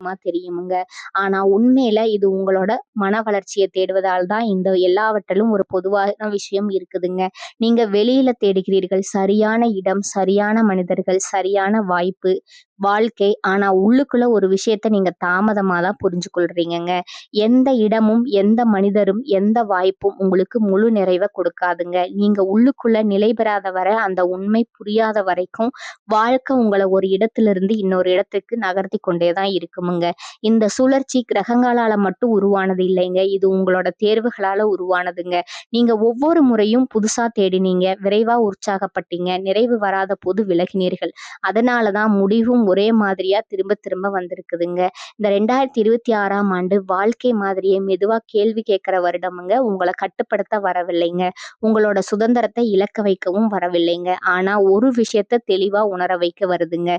தெரியுமுங்க. ஆனா உண்மையில இது உங்களோட மன வளர்ச்சியை தேடுவதால் தான் இந்த எல்லாவற்றிலும் ஒரு பொதுவான விஷயம் இருக்குதுங்க. நீங்க வெளியில தேடுகிறீர்கள் சரியான இடம், சரியான மனிதர்கள், சரியான வாய்ப்பு, வாழ்க்கை. ஆனா உள்ளுக்குள்ள ஒரு விஷயத்த நீங்க தாமதமா தான் புரிஞ்சு கொள்றீங்கங்க. எந்த இடமும், எந்த மனிதரும், எந்த வாய்ப்பும் உங்களுக்கு முழு நிறைவை கொடுக்காதுங்க. நீங்க உள்ளுக்குள்ள நிலை பெறாத வரை, அந்த உண்மை புரியாத வரைக்கும் வாழ்க்கை உங்களை ஒரு இடத்திலிருந்து இன்னொரு இடத்துக்கு நகர்த்தி கொண்டே தான் இருக்குமுங்க. இந்த சுழற்சி கிரகங்களால மட்டும் உருவானது இல்லைங்க. இது உங்களோட தேர்வுகளால உருவானதுங்க. நீங்க ஒவ்வொரு முறையும் புதுசா தேடினீங்க, விரைவா உற்சாகப்பட்டீங்க, நிறைவு வராத போது விலகினீர்கள். அதனால தான் முடிவும் ஒரே மாதிரியா திரும்ப திரும்ப வந்திருக்குதுங்க. இந்த 2026ஆம் ஆண்டு வாழ்க்கை மாதிரியே மெதுவாக கேள்வி கேட்குற வருடமுங்க. உங்களை கட்டுப்படுத்த வரவில்லைங்க. உங்களோட சுதந்திரத்தை இழக்க வைக்கவும் வரவில்லைங்க. ஆனால் ஒரு விஷயத்த தெளிவாக உணர வைக்க வருதுங்க.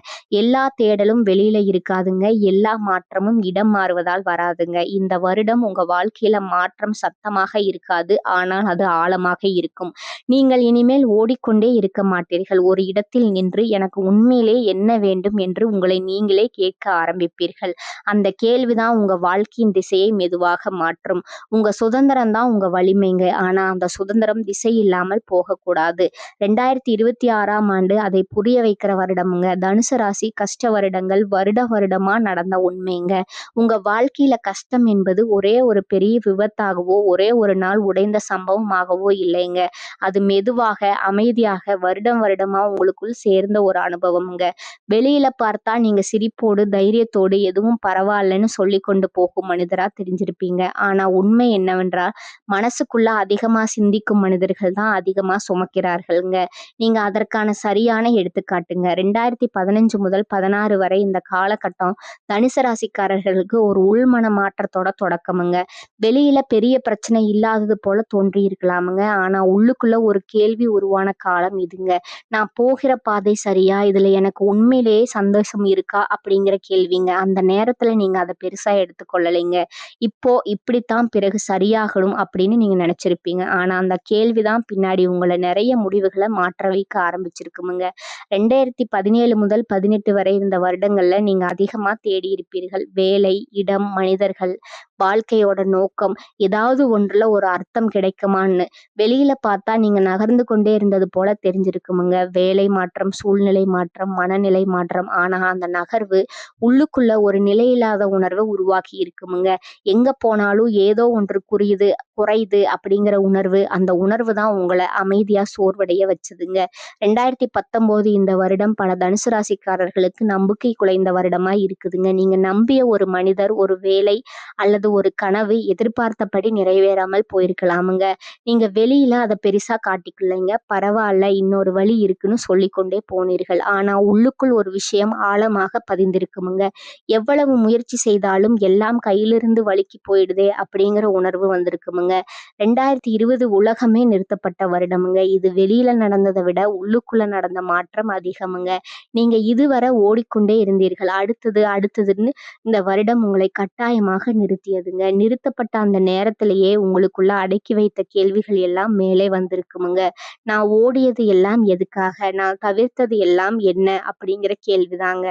எல்லா தேடலும் வெளியில இருக்காதுங்க. எல்லா மாற்றமும் இடம் மாறுவதால் வராதுங்க. இந்த வருடம் உங்கள் வாழ்க்கையில் மாற்றம் சத்தமாக இருக்காது. ஆனால் அது ஆழமாக இருக்கும். நீங்கள் இனிமேல் ஓடிக்கொண்டே இருக்க மாட்டீர்கள். ஒரு இடத்தில் நின்று எனக்கு உண்மையிலே என்ன வேண்டும் என்று உங்களை நீங்களே கேட்க ஆரம்பிப்பீர்கள். அந்த கேள்விதான் உங்க வாழ்க்கையின் திசையை மெதுவாக மாற்றும். உங்க சுதந்திரம் தான் உங்க வலிமைங்க. ஆனா அந்த சுதந்திரம் திசை இல்லாமல் போகக்கூடாது. 2026ஆம் ஆண்டு அதை புரிய வைக்கிற வருடமுங்க. தனுசு ராசி கஷ்ட வருடங்கள் வருட வருடமா நடந்த உண்மைங்க. உங்க வாழ்க்கையில கஷ்டம் என்பது ஒரே ஒரு பெரிய விபத்தாகவோ, ஒரே ஒரு நாள் உடைந்த சம்பவமாகவோ இல்லைங்க. அது மெதுவாக, அமைதியாக வருடம் வருடமா உங்களுக்குள் சேர்ந்த ஒரு அனுபவம்ங்க. வெளியில பார்த்தா நீங்க சிரிப்போடு, தைரியத்தோடு எதுவும் பரவாயில்லன்னு சொல்லி கொண்டு போகும் மனிதரா தெரிஞ்சிருப்பீங்க. ஆனா உண்மை என்னவென்றால், மனசுக்குள்ள அதிகமா சிந்திக்கும் மனிதர்கள் தான் அதிகமா சுமக்கிறார்கள்ங்க. நீங்க அதற்கான சரியான எடுத்துக்காட்டுங்க. 2015 முதல் 16 வரை இந்த காலகட்டம் தனுசு ராசிக்காரர்களுக்கு ஒரு உள்மன மாற்றத்தோட தொடக்கமுங்க. வெளியில பெரிய பிரச்சனை இல்லாதது போல தோன்றி இருக்கலாமுங்க ஆனா உள்ளுக்குள்ள ஒரு கேள்வி உருவான காலம் இதுங்க. நான் போகிற பாதை சரியா? இதுல எனக்கு உண்மையிலேயே சந்தோஷம் இருக்கா? அப்படிங்கிற கேள்விங்க. அந்த நேரத்துல நீங்க அதை பெருசா எடுத்துக்கொள்ளலைங்க இப்போ இப்படித்தான் பிறகு சரியாகணும் அப்படின்னு நீங்க நினைச்சிருப்பீங்க. ஆனா அந்த கேள்வி தான் பின்னாடி உங்களை நிறைய முடிவுகளை மாற்ற வைக்க ஆரம்பிச்சிருக்குமுங்க. 2017 முதல் 18 வரை இருந்த வருடங்கள்ல நீங்க அதிகமா தேடியிருப்பீர்கள். வேலை, இடம், மனிதர்கள், வாழ்க்கையோட நோக்கம், ஏதாவது ஒன்றுல ஒரு அர்த்தம் கிடைக்குமான்னு. வெளியில பார்த்தா நீங்க நகர்ந்து கொண்டே இருந்தது போல தெரிஞ்சிருக்குமுங்க. வேலை மாற்றம், சூழ்நிலை மாற்றம், மனநிலை மாற்றம். ஆனா அந்த நகர்வு உள்ளுக்குள்ள ஒரு நிலையில்லாத உணர்வை உருவாக்கி இருக்குமுங்க. எங்க போனாலும் ஏதோ ஒன்று குறியுது குறையுது அப்படிங்கிற உணர்வு. அந்த உணர்வு தான் உங்கள அமைதியா சோர்வடைய வச்சதுங்க. 2019 இந்த வருடம் பல தனுசு ராசிக்காரர்களுக்கு நம்பிக்கை குலைந்த வருடமா இருக்குதுங்க. நீங்க நம்பிய ஒரு மனிதர், ஒரு வேலை அல்லது ஒரு கனவு எதிர்பார்த்தபடி நிறைவேறாமல் போயிருக்கலாமுங்க. நீங்க வெளியில அத பெருசா காட்டிக்கலைங்க. பரவாயில்ல இன்னொரு வழி இருக்குன்னு சொல்லிக்கொண்டே போனீர்கள். ஆனா உள்ளுக்குள் ஒரு விஷயம் ஆழமாக பதிந்திருக்குமுங்க. எவ்வளவு முயற்சி செய்தாலும் எல்லாம் கையிலிருந்து வழுக்கி போயிடுதே அப்படிங்கிற உணர்வு வந்திருக்குமுங்க. 2020 உலகமே நிறுத்தப்பட்ட வருடமுங்க. இது வெளியில நடந்ததை விட உள்ளுக்குள்ள நடந்த மாற்றம் அதிகமுங்க. நீங்க இதுவரை ஓடிக்கொண்டே இருந்தீர்கள். அடுத்தது அடுத்ததுன்னு இந்த வருடம் உங்களை கட்டாயமாக நிறுத்தியதுங்க. நிறுத்தப்பட்ட அந்த நேரத்திலேயே உங்களுக்குள்ள அடக்கி வைத்த கேள்விகள் எல்லாம் மேலே வந்திருக்குமுங்க. நான் ஓடியது எல்லாம் எதுக்காக? நான் தவிர்த்தது எல்லாம் என்ன? அப்படிங்கிற கேள்விதான் கேள்விதாங்க.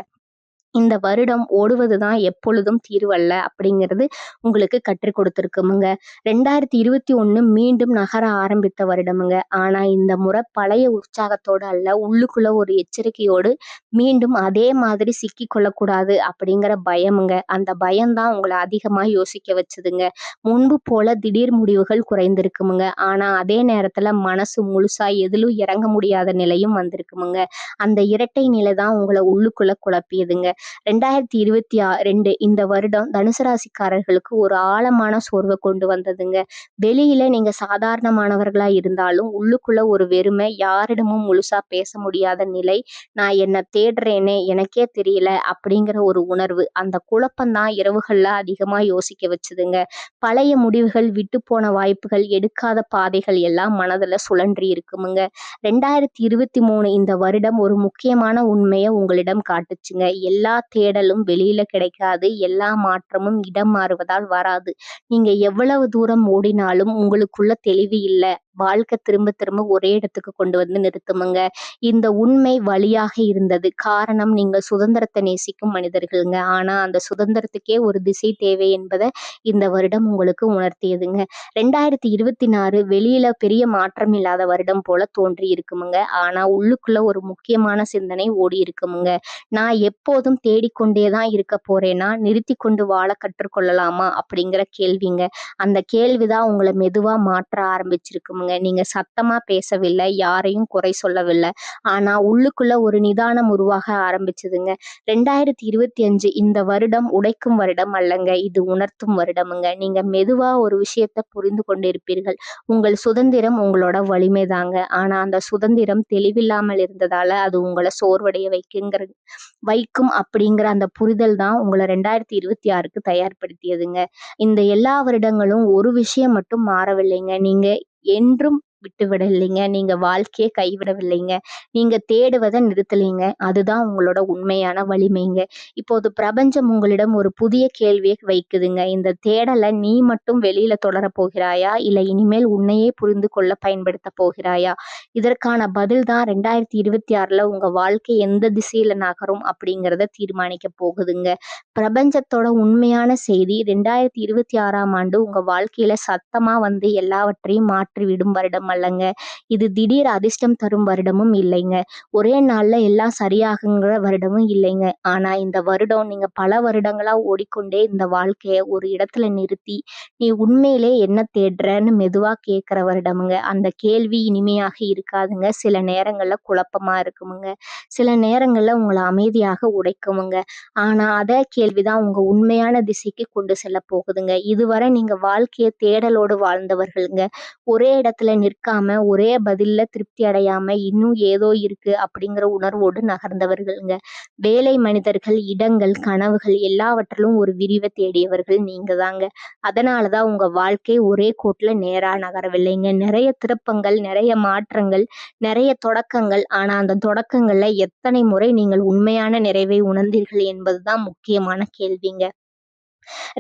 இந்த வருடம் ஓடுவது தான் எப்பொழுதும் தீர்வல்ல அப்படிங்கிறது உங்களுக்கு கற்றுக் கொடுத்துருக்குமுங்க ரெண்டாயிரத்தி இருபத்தி ஒன்று மீண்டும் நகர ஆரம்பித்த வருடமுங்க. ஆனால் இந்த முறை பழைய உற்சாகத்தோடு அல்ல. உள்ளுக்குள்ள ஒரு எச்சரிக்கையோடு மீண்டும் அதே மாதிரி சிக்கி கொள்ளக்கூடாது அப்படிங்கிற பயமுங்க. அந்த பயம்தான் உங்களை அதிகமாக யோசிக்க வச்சுதுங்க முன்பு போல திடீர் முடிவுகள் குறைந்திருக்குமுங்க. ஆனால் அதே நேரத்தில் மனசு முழுசாக எதிலும் இறங்க முடியாத நிலையும் வந்திருக்குமுங்க. அந்த இரட்டை நிலை தான் உங்களை உள்ளுக்குள்ளே குழப்பியதுங்க. 2022 இந்த வருடம் தனுசு ராசிக்காரர்களுக்கு ஒரு ஆழமான சோர்வை கொண்டு வந்ததுங்க. வெளியில நீங்க சாதாரணமானவர்களா இருந்தாலும் உள்ளுக்குள்ள ஒரு வெறுமை, யாரிடமும் முழுசா பேச முடியாத நிலை, நான் என்ன தேடுறேனே எனக்கே தெரியல அப்படிங்கிற ஒரு உணர்வு. அந்த குழப்பம் தான் இரவுகள்ல அதிகமா யோசிக்க வச்சதுங்க. பழைய முடிவுகள், விட்டுப்போன வாய்ப்புகள், எடுக்காத பாதைகள் எல்லாம் மனதுல சுழன்றி இருக்குமுங்க. 2023 இந்த வருடம் ஒரு முக்கியமான உண்மையை உங்களிடம் காட்டுச்சுங்க. எல்லா தேடலும் வெளியில கிடைக்காது. எல்லா மாற்றமும் இடம் மாறுவதால் வராது. நீங்க எவ்வளவு தூரம் ஓடினாலும் உங்களுக்குள்ள தெளிவு இல்ல. வாழ்க்கை திரும்ப திரும்ப ஒரே இடத்துக்கு கொண்டு வந்து நிறுத்துமுங்க. இந்த உண்மை வழியாக இருந்தது. காரணம் நீங்க சுதந்திரத்தை நேசிக்கும் மனிதர்களுங்க. ஆனா அந்த சுதந்திரத்துக்கே ஒரு திசை தேவை என்பதை இந்த வருடம் உங்களுக்கு உணர்த்தியதுங்க. ரெண்டாயிரத்தி இருபத்தி நாலு வெளியில பெரிய மாற்றம் இல்லாத வருடம் போல தோன்றி இருக்குமுங்க. ஆனா உள்ளுக்குள்ள ஒரு முக்கியமான சிந்தனை ஓடி இருக்குமுங்க. நான் எப்போதும் தேடிக்கொண்டே தான் இருக்க போறேன்னா நிறுத்தி கொண்டு வாழ கற்றுக்கொள்ளலாமா அப்படிங்கிற கேள்விங்க. அந்த கேள்விதான் உங்களை மெதுவா மாற்ற ஆரம்பிச்சிருக்குமுங்க. நீங்க சத்தமா பேசவில்லை யாரையும் குறை சொல்லவில்லை. ஆனா உள்ளுக்குள்ள ஒரு நிதானம் உருவாக ஆரம்பிச்சதுங்க. ரெண்டாயிரத்தி இருபத்தி அஞ்சு இந்த வருடம் உடைக்கும் வருடம் அல்லங்க இது உணர்த்தும் வருடமுங்க. நீங்க மெதுவா ஒரு விஷயத்த புரிந்து கொண்டிருப்பீர்கள். உங்கள் சுதந்திரம் உங்களோட வலிமை தாங்க ஆனா அந்த சுதந்திரம் தெளிவில்லாமல் இருந்ததால அது உங்களை சோர்வடைய வைக்குங்கிற வைக்கும் அப்படிங்கிற அந்த புரிதல் தான் உங்களை ரெண்டாயிரத்தி இருபத்தி ஆறுக்கு தயார்படுத்தியதுங்க. இந்த எல்லா வருடங்களும் ஒரு விஷயம் மட்டும் மாறவில்லைங்க. நீங்க என்றும் விட்டு நீங்கள் வாழ்க்கையை கைவிடவில்லைங்க. நீங்கள் தேடுவதை நிறுத்தலைங்க. அதுதான் உங்களோட உண்மையான வலிமைங்க. இப்போது பிரபஞ்சம் உங்களிடம் ஒரு புதிய கேள்வியை வைக்குதுங்க. இந்த தேடலை நீ மட்டும் வெளியில் தொடரப் போகிறாயா? இல்லை இனிமேல் உன்னையே புரிந்து கொள்ள பயன்படுத்த போகிறாயா? இதற்கான பதில் தான் ரெண்டாயிரத்தி இருபத்தி ஆறில் உங்கள் வாழ்க்கை எந்த திசையில் நகரும் அப்படிங்கிறத தீர்மானிக்க போகுதுங்க. பிரபஞ்சத்தோட உண்மையான செய்தி ரெண்டாயிரத்தி இருபத்தி ஆறாம் ஆண்டு உங்கள் வாழ்க்கையில் சத்தமாக வந்து எல்லாவற்றையும் மாற்றிவிடும் வருடம் அல்லங்க இது திடீர் அதிர்ஷ்டம் தரும் வருடமும் இல்லைங்க. ஒரே நாள்ல எல்லாம் சரியாகுங்கிற வருடமும் இல்லைங்க. ஆனா இந்த வருடம் நீங்க பல வருடங்களா ஓடிக்கொண்டே இந்த வாழ்க்கைய ஒரு இடத்துல நிறுத்தி நீ உண்மையிலே என்ன தேடுறன்னு மெதுவா கேட்குற வருடமுங்க. அந்த கேள்வி இனிமையாக இருக்காதுங்க. சில நேரங்கள்ல குழப்பமா இருக்குமுங்க. சில நேரங்கள்ல உங்களை அமைதியாக உடைக்குமுங்க. ஆனா அதே கேள்விதான் உங்க உண்மையான திசைக்கு கொண்டு செல்ல போகுதுங்க. இதுவரை நீங்க வாழ்க்கையை தேடலோடு வாழ்ந்தவர்களுங்க. ஒரே இடத்துல கேட்காம ஒரே பதில்ல திருப்தி அடையாம இன்னும் ஏதோ இருக்கு அப்படிங்கிற உணர்வோடு நகர்ந்தவர்கள்ங்க. வேலை மனிதர்கள் இடங்கள் கனவுகள் எல்லாவற்றிலும் ஒரு விரிவை தேடியவர்கள் நீங்க தாங்க அதனாலதான் உங்க வாழ்க்கை ஒரே கோட்டுல நேரா நகரவில்லைங்க. நிறைய திருப்பங்கள் நிறைய மாற்றங்கள் நிறைய தொடக்கங்கள். ஆனா அந்த தொடக்கங்கள்ல எத்தனை முறை நீங்கள் உண்மையான நிறைவை உணர்ந்தீர்கள் என்பதுதான் முக்கியமான கேள்விங்க.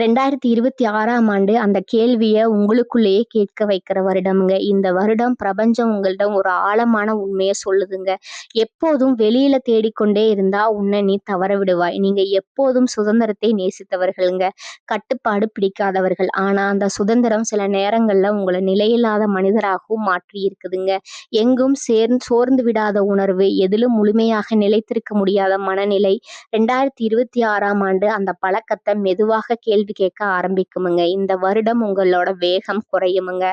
ரெண்டாயிரத்தி இருபத்தி ஆறாம் ஆண்டு அந்த கேள்வியை உங்களுக்குள்ளேயே கேட்க வைக்கிற வருடம்ங்க. இந்த வருடம் பிரபஞ்சம் உங்களிடம் ஒரு ஆழமான உண்மையை சொல்லுதுங்க. எப்போதும் வெளியில தேடிக்கொண்டே இருந்தா உன்னை நீ தவற விடுவாய். நீங்க எப்போதும் சுதந்திரத்தை நேசித்தவர்களுங்க. கட்டுப்பாடு பிடிக்காதவர்கள். ஆனா அந்த சுதந்திரம் சில நேரங்கள்ல உங்களை நிலையில்லாத மனிதராகவும் மாற்றி இருக்குதுங்க. எங்கும் சேர்ந்து சோர்ந்து விடாத உணர்வு எதிலும் முழுமையாக நிலைத்திருக்க முடியாத மனநிலை. ரெண்டாயிரத்தி இருபத்தி ஆறாம் ஆண்டு அந்த பழக்கத்தை மெதுவாக கேள்வி கேட்க ஆரம்பிக்குமுங்க. இந்த வருடம் உங்களோட வேகம் குறையுமுங்க.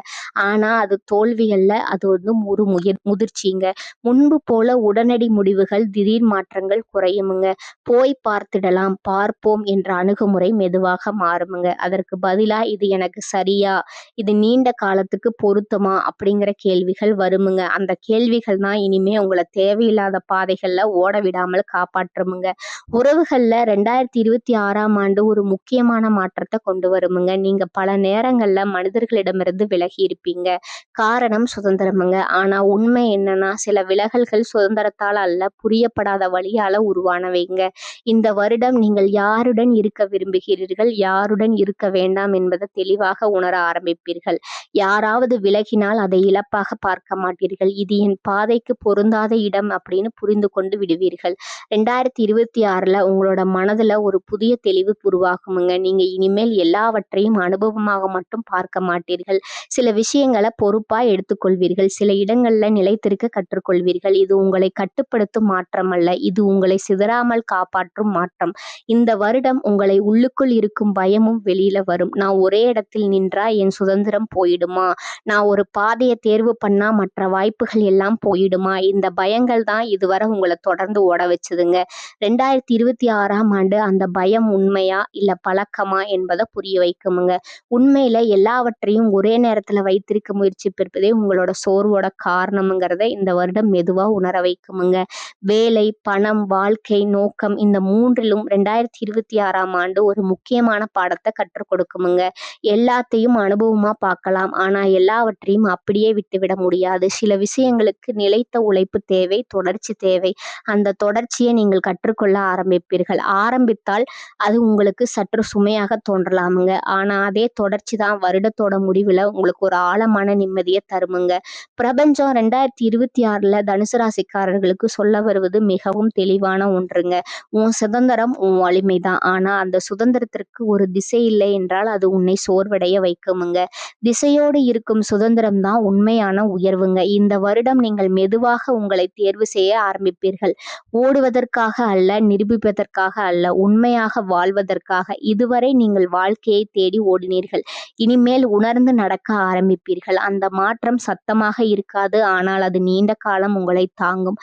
ஆனால் அது தோல்விகளில் அது வந்து ஒரு முயற் முதிர்ச்சிங்க. முன்பு போல உடனடி முடிவுகள் திடீர் மாற்றங்கள் குறையுமுங்க. போய் பார்த்திடலாம் பார்ப்போம் என்ற அணுகுமுறை மெதுவாக மாறுமுங்க. அதற்கு பதிலா இது எனக்கு சரியா இது நீண்ட காலத்துக்கு பொருத்தமா அப்படிங்கிற கேள்விகள் வருமுங்க. அந்த கேள்விகள் தான் இனிமே உங்களை தேவையில்லாத பாதைகளில் ஓட விடாமல் காப்பாற்றுமுங்க. உறவுகளில் ரெண்டாயிரத்தி இருபத்தி ஆறாம் ஆண்டு ஒரு முக்கியமான மாற்றத்தை கொண்டு வருமுங்க. நீங்க பல நேரங்கள்ல மனிதர்களிடமிருந்து விலகி இருப்பீங்க. காரணம் சுதந்திரமுங்க. ஆனா உண்மை என்னன்னா சில விலகல்கள் சுதந்திரத்தால் அல்ல புரியப்படாத வழியால உருவானவைங்க. இந்த வருடம் நீங்கள் யாருடன் இருக்க விரும்புகிறீர்கள்? யாருடன் இருக்க வேண்டாம் என்பதை தெளிவாக உணர ஆரம்பிப்பீர்கள். யாராவது விலகினால் அதை இழப்பாக பார்க்க மாட்டீர்கள். இது என் பாதைக்கு பொருந்தாத இடம் அப்படின்னு புரிந்து கொண்டு விடுவீர்கள். ரெண்டாயிரத்தி இருபத்தி ஆறுல உங்களோட மனதுல ஒரு புதிய தெளிவு உருவாகுமுங்க. நீங்க இனிமேல் எல்லாவற்றையும் அனுபவமாக மட்டும் பார்க்க மாட்டீர்கள். சில விஷயங்களை பொறுப்பா எடுத்துக்கொள்வீர்கள். சில இடங்களில் நிலைத்திருக்க கற்றுக்கொள்வீர்கள். இது உங்களை கட்டுப்படுத்தும் மாற்றம் அல்ல இது உங்களை சிதறாமல் காப்பாற்றும் மாற்றம். இந்த வருடம் உங்களை உள்ளுக்குள் இருக்கும் பயமும் வெளியில வரும். நான் ஒரே இடத்தில் நின்றா என் சுதந்திரம் போயிடுமா? நான் ஒரு பாதையை தேர்வு பண்ணா மற்ற வாய்ப்புகள் எல்லாம் போயிடுமா? இந்த பயங்கள் தான் இதுவரை உங்களை தொடர்ந்து ஓட வச்சுதுங்க. ரெண்டாயிரத்தி இருபத்தி ஆறாம் ஆண்டு அந்த பயம் உண்மையா இல்ல பழக்கமா என்பதை புரிய வைக்குமுங்க. உண்மையில எல்லாவற்றையும் ஒரே நேரத்துல வைத்திருக்க முயற்சி முயற்சிப்பிருப்பதே உங்களோட சோர்வோட காரணம்ங்கிறத இந்த வருடம் மெதுவா உணர வைக்குமுங்க. வேலை பணம் வாழ்க்கை நோக்கம் இந்த மூன்றிலும் ரெண்டாயிரத்தி இருபத்தி ஆறாம் ஆண்டு ஒரு முக்கியமான பாடத்தை கற்றுக் கொடுக்குமுங்க. எல்லாத்தையும் அனுபவமா பார்க்கலாம். ஆனா எல்லாவற்றையும் அப்படியே விட்டுவிட முடியாது. சில விஷயங்களுக்கு நிலைத்த உழைப்பு தேவை தொடர்ச்சி தேவை. அந்த தொடர்ச்சியை நீங்கள் கற்றுக்கொள்ள ஆரம்பிப்பீர்கள். ஆரம்பித்தால் அது உங்களுக்கு சற்று சுமையாக தோன்றலாமுங்க. ஆனா அதே தொடர்ச்சி தான் வருடத்தோட முடிவில் உங்களுக்கு ஒரு ஆழமான நிம்மதியை தருமுங்க. பிரபஞ்சம் ரெண்டாயிரத்தி இருபத்தி ஆறுல தனுசு ராசிக்காரர்களுக்கு சொல்ல வருவது மிகவும் தெளிவான ஒன்றுங்க. உன் சுதந்திரம் உன் வலிமை தான் ஆனால் அந்த சுதந்திரத்திற்கு ஒரு திசை இல்லை என்றால் அது உன்னை சோர்வடைய வைக்குமுங்க. திசையோடு இருக்கும் சுதந்திரம் தான் உண்மையான உயர்வுங்க. இந்த வருடம் நீங்கள் மெதுவாக உங்களை தேர்வு செய்ய ஆரம்பிப்பீர்கள். ஓடுவதற்காக அல்ல நிரூபிப்பதற்காக அல்ல உண்மையாக வாழ்வதற்காக. இது இதுவரை நீங்கள் வாழ்க்கையை தேடி ஓடினீர்கள். இனிமேல் உணர்ந்து நடக்க ஆரம்பிப்பீர்கள். அந்த மாற்றம் சத்தமாக இருக்காது. ஆனால் அது நீண்ட காலம் உங்களை தாங்கும்.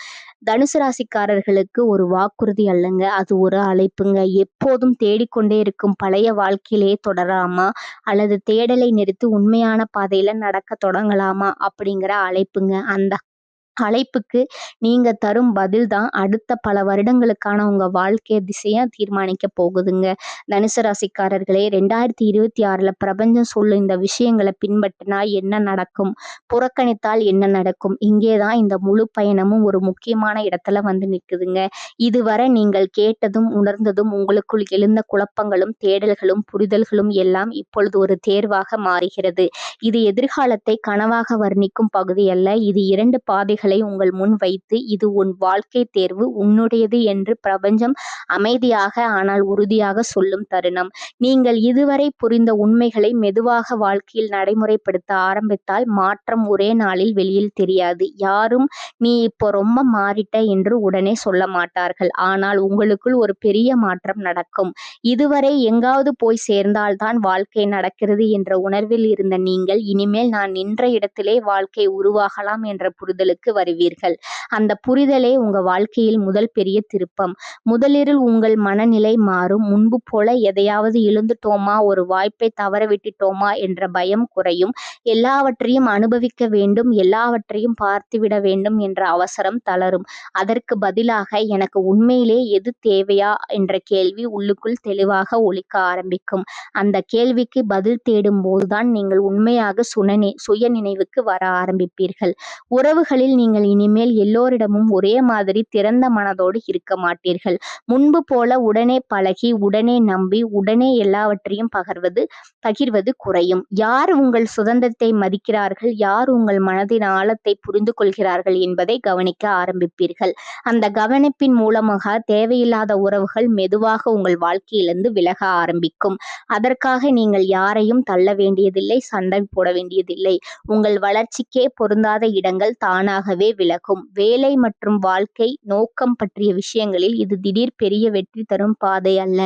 தனுசு ராசிக்காரர்களுக்கு ஒரு வாக்குறுதி அல்லங்க. அது ஒரு அழைப்புங்க. எப்போதும் தேடிக்கொண்டே இருக்கும். பழைய வாழ்க்கையிலே தொடராமா? அல்லது தேடலை நிறுத்தி உண்மையான பாதையில நடக்க தொடங்கலாமா? அப்படிங்கிற அழைப்புங்க. அந்த அழைப்புக்கு நீங்க தரும் பதில் தான் அடுத்த பல வருடங்களுக்கான உங்க வாழ்க்கை திசையா தீர்மானிக்க போகுதுங்க. தனுசு ராசிக்காரர்களே ரெண்டாயிரத்தி இருபத்தி ஆறுல பிரபஞ்சம் சொல்லும் இந்த விஷயங்களை பின்பற்றினா என்ன நடக்கும்? புறக்கணித்தால் என்ன நடக்கும்? இங்கேதான் இந்த முழு பயணமும் ஒரு முக்கியமான இடத்துல வந்து நிற்குதுங்க இதுவரை நீங்கள் கேட்டதும் உணர்ந்ததும் உங்களுக்குள் எழுந்த குழப்பங்களும் தேடல்களும் புரிதல்களும் எல்லாம் இப்பொழுது ஒரு தேர்வாக மாறுகிறது. இது எதிர்காலத்தை கனவாக வர்ணிக்கும் பகுதி அல்ல. இது இரண்டு பாதைகள் கேள்விகளை உங்கள் முன் வைத்து இது உன் வாழ்க்கை தேர்வு உன்னுடையது என்று பிரபஞ்சம் அமைதியாக ஆனால் உறுதியாக சொல்லும் தருணம். நீங்கள் இதுவரை புரிந்த உண்மைகளை மெதுவாக வாழ்க்கையில் நடைமுறைப்படுத்த ஆரம்பித்தால் மாற்றம் ஒரே நாளில் வெளியில் தெரியாது. யாரும் நீ இப்போ ரொம்ப மாறிட்ட என்று உடனே சொல்ல மாட்டார்கள். ஆனால் உங்களுக்குள் ஒரு பெரிய மாற்றம் நடக்கும். இதுவரை எங்காவது போய் சேர்ந்தால்தான் வாழ்க்கை நடக்கிறது என்ற உணர்வில் இருந்த நீங்கள் இனிமேல் நான் நின்ற இடத்திலே வாழ்க்கை உருவாகலாம் என்ற புரிதலுக்கு வருவீர்கள். அந்த புரிதலே உங்க வாழ்க்கையில் முதல் பெரிய திருப்பம். முதலில் உங்கள் மனநிலை மாறும். முன்பு போல எதையாவது இழந்துட்டோமா? ஒரு வாய்ப்பை தவற விட்டுட்டோமா? என்ற பயம் குறையும். எல்லாவற்றையும் அனுபவிக்க வேண்டும். எல்லாவற்றையும் பார்த்துவிட வேண்டும் என்ற அவசரம் தளரும். அதற்கு பதிலாக எனக்கு உண்மையிலே எது தேவையா? என்ற கேள்வி உள்ளுக்குள் தெளிவாக ஒழிக்க ஆரம்பிக்கும். அந்த கேள்விக்கு பதில் தேடும் போதுதான் நீங்கள் உண்மையாக சுனநி சுய நினைவுக்கு வர ஆரம்பிப்பீர்கள். உறவுகளில் நீங்கள் இனிமேல் எல்லோரிடமும் ஒரே மாதிரி திறந்த மனதோடு இருக்க மாட்டீர்கள். முன்பு போல உடனே பழகி உடனே நம்பி உடனே எல்லாவற்றையும் பகர்வது பகிர்வது குறையும். யார் உங்கள் சுதந்திரத்தை மதிக்கிறார்கள்? யார் உங்கள் மனதின் ஆழத்தை புரிந்து கொள்கிறார்கள் என்பதை கவனிக்க ஆரம்பிப்பீர்கள். அந்த கவனிப்பின் மூலமாக தேவையில்லாத உறவுகள் மெதுவாக உங்கள் வாழ்க்கையிலிருந்து விலக ஆரம்பிக்கும். அதற்காக நீங்கள் யாரையும் தள்ள வேண்டியதில்லை சண்டை போட வேண்டியதில்லை. உங்கள் வளர்ச்சிக்கே பொருந்தாத இடங்கள் தானாக தானாகவே விலகும் வேலை மற்றும் வாழ்க்கை நோக்கம் பற்றிய விஷயங்களில் இது திடீர் பெரிய வெற்றி தரும் பாதை அல்ல.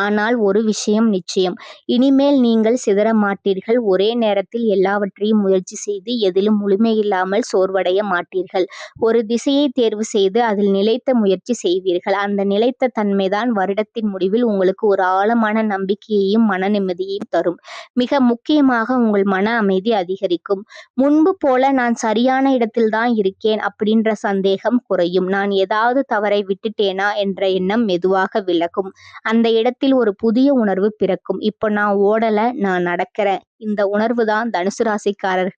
ஆனால் ஒரு விஷயம் நிச்சயம். இனிமேல் நீங்கள் சிதற மாட்டீர்கள். ஒரே நேரத்தில் எல்லாவற்றையும் முயற்சி செய்து எதிலும் முழுமையில்லாமல் சோர்வடைய மாட்டீர்கள். ஒரு திசையை தேர்வு செய்து அதில் நிலைத்த முயற்சி செய்வீர்கள். அந்த நிலைத்த தன்மைதான் வருடத்தின் முடிவில் உங்களுக்கு ஒரு ஆழமான நம்பிக்கையையும் மன நிம்மதியையும் தரும். மிக முக்கியமாக உங்கள் மன அமைதி அதிகரிக்கும். முன்பு போல நான் சரியான இடத்தில்தான் இருக்கேன் அப்படின்ற சந்தேகம் குறையும். நான் ஏதாவது தவறை விட்டுட்டேனா என்ற எண்ணம் மெதுவாக விலகும். அந்த இடத்தில் ஒரு புதிய உணர்வு பிறக்கும். இப்போ நான் ஓடல நான் நடக்கிறேன். இந்த உணர்வு தான் தனுசு ராசிக்காரர்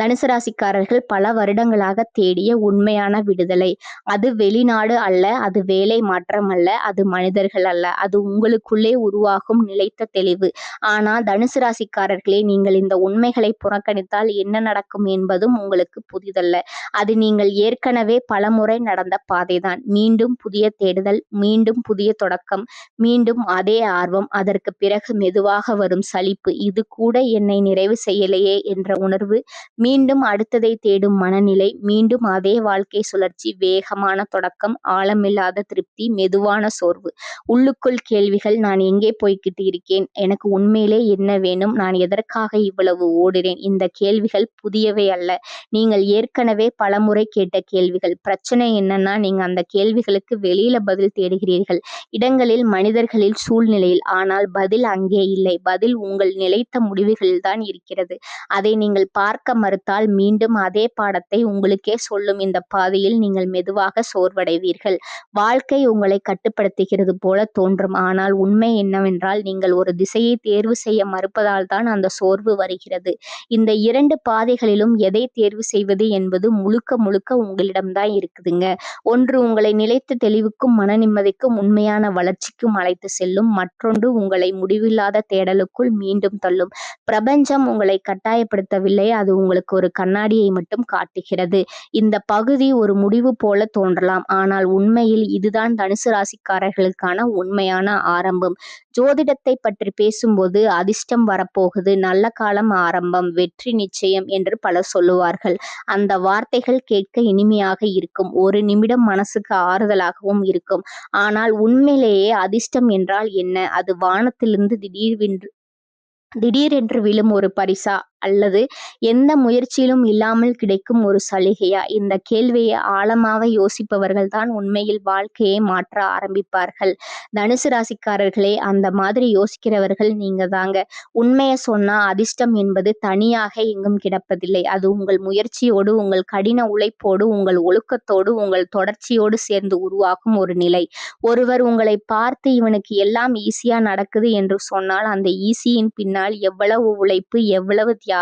தனுசு ராசிக்காரர்கள் பல வருடங்களாக தேடிய உண்மையான விடுதலை. அது வெளிநாடு அல்ல அது வேலை மாற்றம் அல்ல அது மனிதர்கள் அல்ல அது உங்களுக்குள்ளே உருவாகும் நிலைத்த தெளிவு. ஆனால் தனுசு ராசிக்காரர்களே நீங்கள் இந்த உண்மைகளை புறக்கணித்தால் என்ன நடக்கும் என்பதும் உங்களுக்கு புதிதல்ல. அது நீங்கள் ஏற்கனவே பலமுறை நடந்த பாதைதான். மீண்டும் புதிய தேடுதல் மீண்டும் புதிய தொடக்கம் மீண்டும் அதே ஆர்வம் அதற்கு பிறகு மெதுவாக வரும் சலிப்பு இது கூட என்னை நிறைவு செய்யலையே என்ற உணர்வு மீண்டும் அடுத்ததை தேடும் மனநிலை மீண்டும் அதே வாழ்க்கை சுழற்சி வேகமான தொடக்கம் ஆழமில்லாத திருப்தி மெதுவான சோர்வு. உள்ளுக்குள் கேள்விகள் நான் எங்கே போய்கிட்டு இருக்கேன்? எனக்கு உண்மையிலே என்ன வேணும்? நான் எதற்காக இவ்வளவு ஓடுறேன்? இந்த கேள்விகள் புதியவை அல்ல. நீங்கள் ஏற்கனவே பலமுறை கேட்ட கேள்விகள். பிரச்சனை என்னன்னா நீங்க அந்த கேள்விகளுக்கு வெளியில பதில் தேடுகிறீர்கள். இடங்களில் மனிதர்களில் சூழ்நிலையில். ஆனால் பதில் அங்கே இல்லை. பதில் உங்கள் நிலைத்த முடிவுகளில் தான் இருக்கிறது. அதை நீங்கள் பார்க்க பார்க்க மறுத்தால் மீண்டும் அதே பாடத்தை உங்களுக்கே சொல்லும் இந்த பாதையில் நீங்கள் மெதுவாக சோர்வடைவீர்கள். வாழ்க்கை உங்களை கட்டுப்படுத்துகிறது போல தோன்றும். ஆனால் உண்மை என்னவென்றால் நீங்கள் ஒரு திசையை தேர்வு செய்ய மறுப்பதால் தான் அந்த சோர்வு வருகிறது. இந்த இரண்டு பாதைகளிலும் எதை தேர்வு செய்வது என்பது முழுக்க முழுக்க உங்களிடம்தான் இருக்குதுங்க. ஒன்று உங்களை நிலைத்த தெளிவுக்கும் மன நிம்மதிக்கும் உண்மையான வளர்ச்சிக்கும் அழைத்து செல்லும். மற்றொன்று உங்களை முடிவில்லாத தேடலுக்குள் மீண்டும் தள்ளும். பிரபஞ்சம் உங்களை கட்டாயப்படுத்தவில்லை. அது உங்களுக்கு ஒரு கண்ணாடியை மட்டும் காட்டுகிறது. இந்த பகுதி ஒரு முடிவு போல தோன்றலாம். ஆனால் உண்மையில் இதுதான் தனுசு ராசிக்காரர்களுக்கான உண்மையான ஆரம்பம். ஜோதிடத்தை பற்றி பேசும்போது அதிர்ஷ்டம் வரப்போகுது. நல்ல காலம் ஆரம்பம். வெற்றி நிச்சயம் என்று பலர் சொல்லுவார்கள். அந்த வார்த்தைகள் கேட்க இனிமையாக இருக்கும். ஒரு நிமிடம் மனசுக்கு ஆறுதலாகவும் இருக்கும். ஆனால் உண்மையிலேயே அதிர்ஷ்டம் என்றால் என்ன? அது வானத்திலிருந்து திடீர்வென்று திடீரென்று விழும் ஒரு பரிசா? அல்லது எந்த முயற்சியிலும் இல்லாமல் கிடைக்கும் ஒரு சலுகையா? இந்த கேள்வியை ஆழமாக யோசிப்பவர்கள் தான் உண்மையில் வாழ்க்கையை மாற்ற ஆரம்பிப்பார்கள். தனுசு ராசிக்காரர்களே அந்த மாதிரி யோசிக்கிறவர்கள் நீங்க தாங்க. உண்மையை சொன்னா அதிர்ஷ்டம் என்பது தனியாக எங்கும் கிடப்பதில்லை. அது உங்கள் முயற்சியோடு உங்கள் கடின உழைப்போடு உங்கள் ஒழுக்கத்தோடு உங்கள் தொடர்ச்சியோடு சேர்ந்து உருவாகும் ஒரு நிலை. ஒருவர் உங்களை பார்த்து இவனுக்கு எல்லாம் ஈஸியா நடக்குது என்று சொன்னால் அந்த ஈஸியின் பின்னால் எவ்வளவு உழைப்பு எவ்வளவு தியாகம்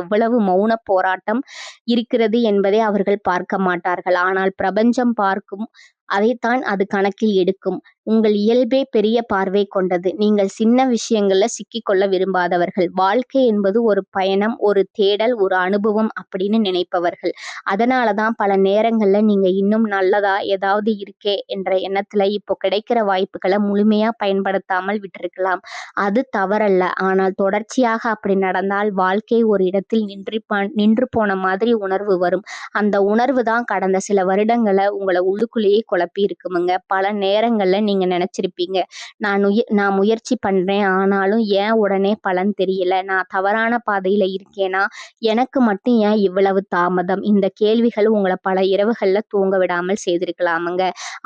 எவ்வளவு மௌன போராட்டம் இருக்கிறது என்பதை அவர்கள் பார்க்க மாட்டார்கள். ஆனால் பிரபஞ்சம் பார்க்கும் அதைத்தான் அது கணக்கில் எடுக்கும். உங்கள் இயல்பே பெரிய பார்வை கொண்டது. நீங்கள் சின்ன விஷயங்கள்ல சிக்கிக்கொள்ள விரும்பாதவர்கள். வாழ்க்கை என்பது ஒரு பயணம் ஒரு தேடல் ஒரு அனுபவம் அப்படின்னு நினைப்பவர்கள். அதனால தான் பல நேரங்கள்ல நீங்க இன்னும் நல்லதா ஏதாவது இருக்கே என்ற எண்ணத்துல இப்போ கிடைக்கிற வாய்ப்புகளை முழுமையா பயன்படுத்தாமல் விட்டிருக்கலாம். அது தவறல்ல. ஆனால் தொடர்ச்சியாக அப்படி நடந்தால் வாழ்க்கை ஒரு இடத்தில் நின்று நின்று போன மாதிரி உணர்வு வரும். அந்த உணர்வு தான் கடந்த சில வருடங்களை உங்களை உள்ளுக்குள்ளேயே குழப்பி இருக்குமுங்க. பல நேரங்களில் நீங்க நீங்கள் நினச்சிருப்பீங்க. நான் உய நான் முயற்சி பண்ணுறேன் ஆனாலும் ஏன் உடனே பலன் தெரியல? நான் தவறான பாதையில் இருக்கேனா? எனக்கு மட்டும் ஏன் இவ்வளவு தாமதம்? இந்த கேள்விகள் உங்களை பல இரவுகளில் தூங்க விடாமல் செய்திருக்கலாமுங்க.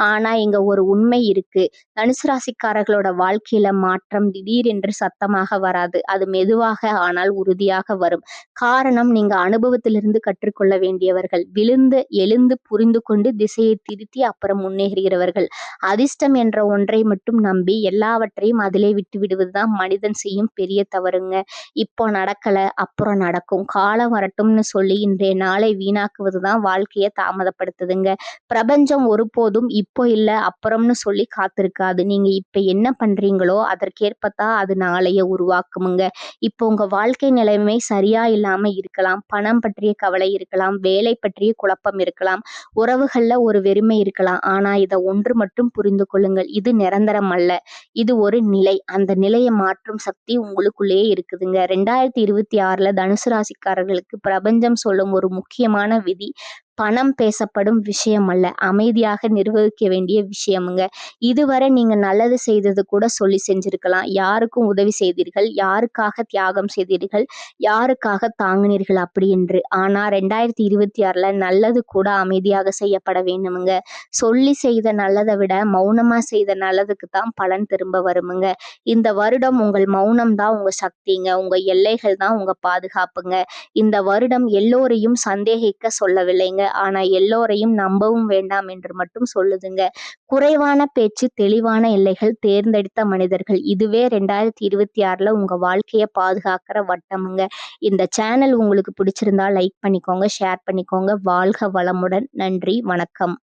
ஆனால் இங்கே ஒரு உண்மை இருக்குது தனுசு ராசிக்காரர்களோட வாழ்க்கையில மாற்றம் திடீரென்று சத்தமாக வராது. அது மெதுவாக ஆனால் உறுதியாக வரும். காரணம் நீங்க அனுபவத்திலிருந்து கற்றுக்கொள்ள வேண்டியவர்கள். விழுந்து எழுந்து புரிந்து கொண்டு திசையை திருத்தி அப்புறம் முன்னேறுகிறவர்கள். அதிர்ஷ்டம் என்ற ஒன்றை மட்டும் நம்பி எல்லாவற்றையும் அதிலே விட்டு விடுவதுதான் மனிதன் செய்யும் பெரிய தவறுங்க. இப்போ நடக்கல அப்புறம் நடக்கும். காலம் வரட்டும்னு சொல்லி இன்றைய நாளை வீணாக்குவது தான் வாழ்க்கையை தாமதப்படுத்துதுங்க. பிரபஞ்சம் ஒருபோதும் இப்போ இல்லை அப்புறம்னு சொல்லி காத்திருக்காது. நீங்க இப்ப என்ன பண்றீங்களோ அதற்கேற்பத்தான் அது நாளைய உருவாக்குமுங்க. இப்போ உங்க வாழ்க்கை நிலைமை சரியா இல்லாம இருக்கலாம். பணம் பற்றிய கவலை இருக்கலாம். வேலை பற்றிய குழப்பம் இருக்கலாம். உறவுகள்ல ஒரு வெறுமை இருக்கலாம். ஆனா இதை ஒன்று மட்டும் புரிந்து கொள்ளுங்கள். இது நிரந்தரம் அல்ல. இது ஒரு நிலை. அந்த நிலையை மாற்றும் சக்தி உங்களுக்குள்ளேயே இருக்குதுங்க. ரெண்டாயிரத்தி இருபத்தி ஆறுல தனுசு ராசிக்காரர்களுக்கு பிரபஞ்சம் சொல்லும் ஒரு முக்கியமான விதி பணம் பேசப்படும் விஷயம் அல்ல. அமைதியாக நிர்வகிக்க வேண்டிய விஷயமுங்க. இதுவரை நீங்க நல்லது செய்தது கூட சொல்லி செஞ்சிருக்கலாம். யாருக்கும் உதவி செய்தீர்கள். யாருக்காக தியாகம் செய்தீர்கள். யாருக்காக தாங்கினீர்கள் அப்படி என்று. ஆனா ரெண்டாயிரத்தி இருபத்தி ஆறுல நல்லது கூட அமைதியாக செய்யப்பட வேண்டுமுங்க. சொல்லி செய்த நல்லதை விட மௌனமா செய்த நல்லதுக்கு தான் பலன் திரும்ப வருமுங்க. இந்த வருடம் உங்கள் மௌனம் தான் உங்க சக்திங்க. உங்க எல்லைகள் தான் உங்க பாதுகாப்புங்க. இந்த வருடம் எல்லோரையும் சந்தேகிக்க சொல்லவில்லைங்க. ஆனா எல்லோரையும் நம்பவும் வேண்டாம் என்று மட்டும் சொல்லுதுங்க. குறைவான பேச்சு தெளிவான எல்லைகள் தேர்ந்தெடுத்த மனிதர்கள். இதுவே ரெண்டாயிரத்தி இருபத்தி ஆறுல உங்க வாழ்க்கைய பாதுகாக்கிற வட்டமுங்க. இந்த சேனல் உங்களுக்கு பிடிச்சிருந்தா லைக் பண்ணிக்கோங்க ஷேர் பண்ணிக்கோங்க. வாழ்க வளமுடன். நன்றி வணக்கம்.